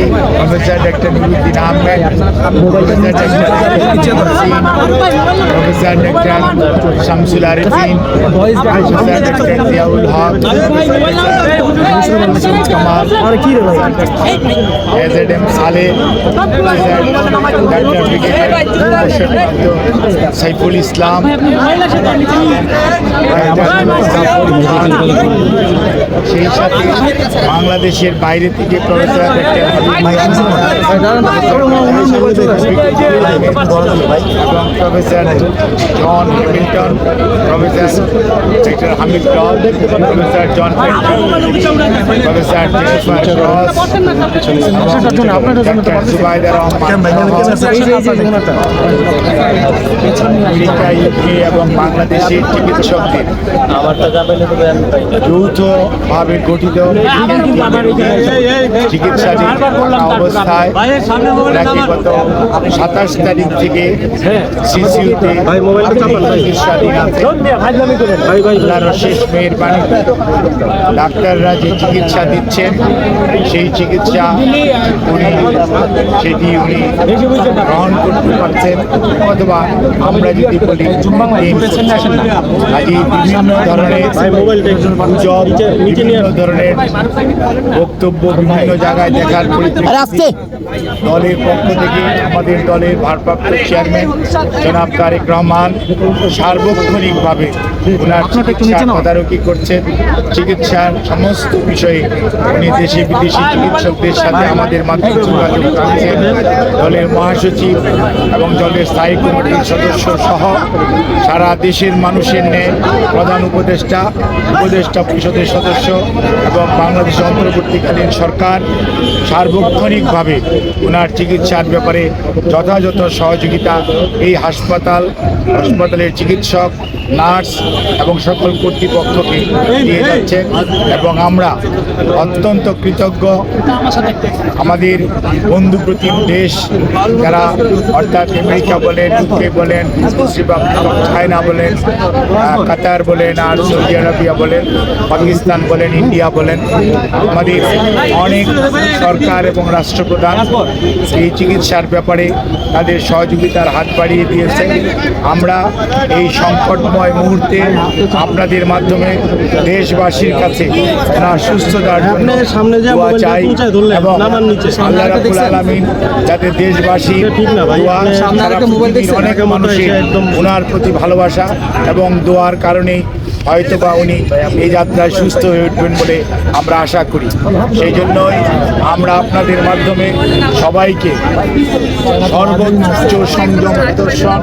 Professor doctor Nuruddin Ahmed professor doctor professor doctor Shamsul Arifin professor doctor Ziaul Haque Kamal age এড এম সালে সাইফুল ইসলাম সেই সাথে বাংলাদেশের বাইরে থেকে professor John Hamilton professor doctor Hamid রদ professor John professor Jennifer Ross doctor Zubaida America UK এবং বাংলাদেশের চিকিৎসকদের। যৌথভাবে গঠিত চিকিৎসাধীন অবস্থায় সাতাশ তারিখ থেকে সিসিউতে চিকিৎসাধীন আছে। আল্লাহর শেষ মেহেরবানি। ডাক্তাররা যে চিকিৎসা দিচ্ছেন সেই চিকিৎসা উনি সেটি উনি গ্রহণ করতে পারছেন অথবা আমরা যদি বলি বিভিন্ন ধরনের গুজব ধরনের বক্তব্য বিভিন্ন জায়গায় দেখার পরিপ্রেক্ষিতে দলের পক্ষ থেকে আমাদের দলের ভারপ্রাপ্ত চেয়ারম্যান জনাব তারেক রহমান সার্বক্ষণিকভাবে ওনার চিকিৎসা তদারকি করছেন। চিকিৎসার সমস্ত বিষয়ে উনি দেশি বিদেশি চিকিৎসকদের সাথে আমাদের মাধ্যমে যোগাযোগ রাখছেন দলের মহাসচিব এবং দলের স্থায়ী কমিটির সদস্য সহ সারা দেশের মানুষের ন্যায় প্রধান উপদেষ্টা উপদেষ্টা পরিষদের সদস্য এবং বাংলাদেশ অন্তর্বর্তীকালীন সরকার সার্বক্ষণিকভাবে ওনার চিকিৎসার ব্যাপারে যথাযথ সহযোগিতা এই হাসপাতাল, হাসপাতালের চিকিৎসক, নার্স এবং সকল কর্তৃপক্ষকে দিয়ে যাচ্ছেন এবং আমরা অত্যন্ত কৃতজ্ঞ। আমাদের বন্ধু প্রতিম দেশ যারা অর্থাৎ আমেরিকা বলেন, ইউকে বলেন চায়না বলেন কাতার বলেন, আর সৌদি আরবিয়া বলেন, পাকিস্তান বলেন ইন্ডিয়া বলেন আমাদের অনেক সরকার এবং রাষ্ট্রপ্রধান এই চিকিৎসার ব্যাপারে তাদের সহযোগিতার হাত বাড়িয়ে দিয়েছে আমরা এই সংকটময় মুহূর্তে আপনাদের মাধ্যমে দেশবাসীর কাছে সুস্থতার জন্য দোয়া চাই এবং আল্লাহ রাব্বুল আলামিন যাতে দেশবাসী? অনেক মানুষের একদম- ওনার প্রতি ভালোবাসা এবং দোয়ার কারণেই হয়তো বা উনি এই যাত্রায় সুস্থ হয়ে উঠবেন বলে আমরা আশা করি। সেই জন্যই আমরা আপনাদের মাধ্যমে সবাইকে সর্বোচ্চ সংযম প্রদর্শন